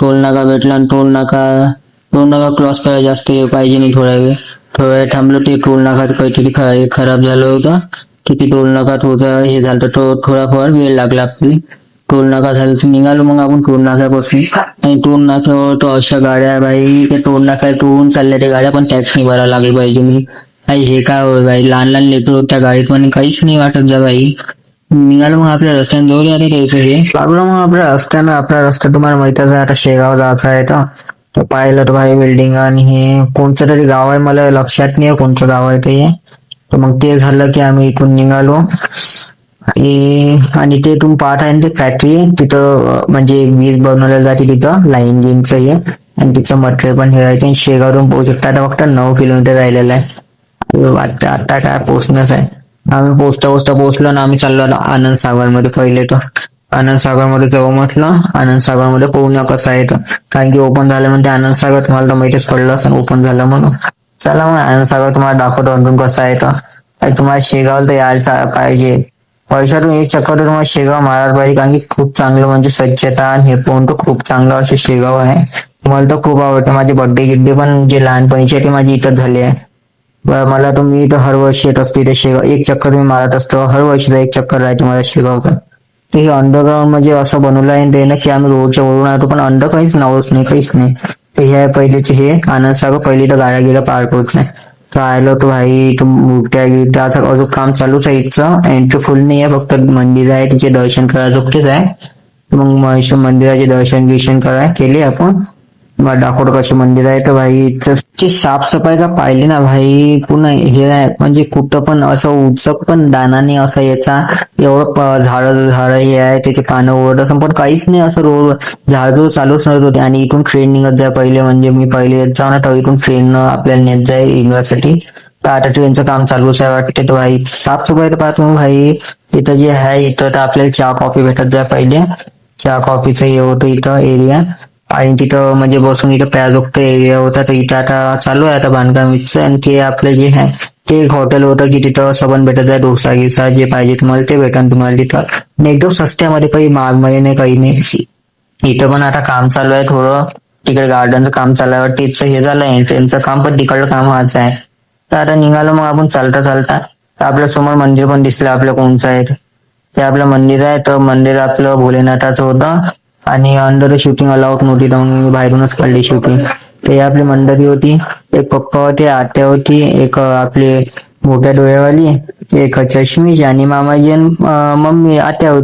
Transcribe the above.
Toll नाका भेटला आणि टोल नाका. टोल नाका क्रॉस करायला जास्त हे पाहिजे नाही थोडा वेळ. थोडा वेळ थांबलो ते टोल नाका काहीतरी खराब झालं होतं. तिथे टोल नाका थोडा हे झालं तर तो थोडाफार वेळ लागला आपली टोल नाका झालं तर निघालो मग आपण टोल नाक्यापासून आणि टोल नाक्यावर तो अशा गाड्या बाई त्या टोल नाका टोळून चालल्या त्या गाड्या पण टॅक्स नाही भरायला लागली पाहिजे. मी आई हे काय होय बाई लहान लहान लेकरं त्या गाडीत पण काहीच नाही वाटत जा बाई. निघालो मग आपल्या रस्त्याने जवळ आले त्याचं हे? लागलो मग आपल्या रस्त्यानं आपला रस्ता तुम्हाला माहितच आहे आता शेगाव जायचा आहे तर पाहिलं तर भाई बिल्डिंग आणि हे कोणतं तरी गाव आहे मला लक्षात नाही आहे कोणतं गाव आहे ते. तर मग ते झालं की आम्ही इथून निघालो. आणि आणि ते तुम्ही पाहत आहे ना ते फॅक्टरी तिथं म्हणजे वीज बनवल्या जाते तिथं लाईन गिनचं हे. आणि तिचं मटेरियल पण हे राहते आणि शेगावरून पोहोचू शकता आता फक्त नऊ किलोमीटर राहिलेलं आहे. आता आता काय पोहोचणंच आहे. आम्ही पोचता पोचता पोहोचलो आणि आम्ही चाललो आलो आनंद सागरमध्ये पहिले तर आनंद सागरमध्ये जाऊ म्हटलं आनंद सागरमध्ये पोहण्या कसं आहे तर कारण की ओपन झालं म्हणजे आनंद सागर तुम्हाला तर माहितीच पडलं असं ओपन झालं म्हणून. चला मग आनंद सागर तुम्हाला दाखवतो अजून कसं आहे तर तुम्हाला शेगावला तर यायला पाहिजे. वर्षातून एक चक्कर तर तुम्हाला शेगाव मारायला पाहिजे कारण की खूप चांगलं म्हणजे स्वच्छता आणि हे पण तर खूप चांगलं असं शेगाव आहे. मला तर खूप आवडतं. माझे बर्थडे गिड्डे पण जे लहानपणीचे आहे ते माझी इथंच झाले आहे. मला तर मी तर हर वर्षी येत असतो इथे शेगाव एक चक्कर मी मारत असतो. हर वर्षीचा एक चक्कर राहते माझ्या शेगावचा. तर हे अंडरग्राऊंड म्हणजे असं बनवलं आहे ते ना की आम्ही रोडच्या वरून येतो पण अंडर काहीच नावच नाही काहीच नाही. तर हे आहे पहिलेचे हे. आनंद सागर पहिले तर गाड्या गिड्या पार पडत नाही. तर आलो तो भाई तो मूर्त्या गिर्त्याचं अजून काम चालूच आहे इथचं. एंट्री फुल नाही आहे फक्त मंदिर आहे तिचे दर्शन करायचं कुठेच आहे. मग महेश्वर मंदिराचे दर्शन गिर्शन कराय केले आपण. मग दाखवतो कसे मंदिर आहे तर भाई इथं ची साफसफाई का पाहिली ना भाई? पुन्हा हे आहे म्हणजे कुठं पण असं उचक पण दाना नाही असं याचा एवढं झाड झाडं हे आहे त्याचे पानं ओढत असं पण काहीच नाही असं रोड झाड चालूच राहत होते. आणि इथून ट्रेन निघत जाय पहिले म्हणजे मी पहिले येत जाऊ ना इथून ट्रेन आपल्याला नेत जाय युनिव्हर्सिटी तर आता ट्रेनचं काम चालूच आहे वाटते तर भाई. साफसफाई तर पाहतो भाई इथं जे आहे इथं तर आपल्याला चहा कॉफी भेटत जाय पहिले. चहा कॉफीचं हे होतं इथं एरिया आणि तिथं म्हणजे बसून इथं प्याजोक्त एरिया होता तर इथं आता चालू आहे आता बांधकाम आणि ते आपलं जे आहे ते एक हॉटेल होतं की तिथं सबन भेटत आहे डोसा गिसा जे पाहिजे तुम्हाला ते भेटन तुम्हाला तिथं. एकदम सस्त्यामध्ये काही महागमध्ये नाही काही नाही. इथं पण आता काम चालू आहे थोडं. तिकडे गार्डनचं काम चालू आहे. वाटतं हे झालं एंट्रेनचं काम पण तिकडलं काम हाच आहे. तर आता निघालो मग आपण चालता चालता. आपल्यासमोर मंदिर पण दिसलं आपलं कोणचं आहे. ते. ते आपलं मंदिर आहे तर मंदिर आपलं भोलेनाथाचं होतं. आणि अंडर शूटिंग अलाउड नव्हती तर मग मी बाहेरूनच काढली शूटिंग ते आपली मंडळी होती एक पप्पा होते आत्या होती एक आपली मोठ्या डोळ्यावाली एक चष्मीश आणि मामाजी आणि मम्मी आत्या होती.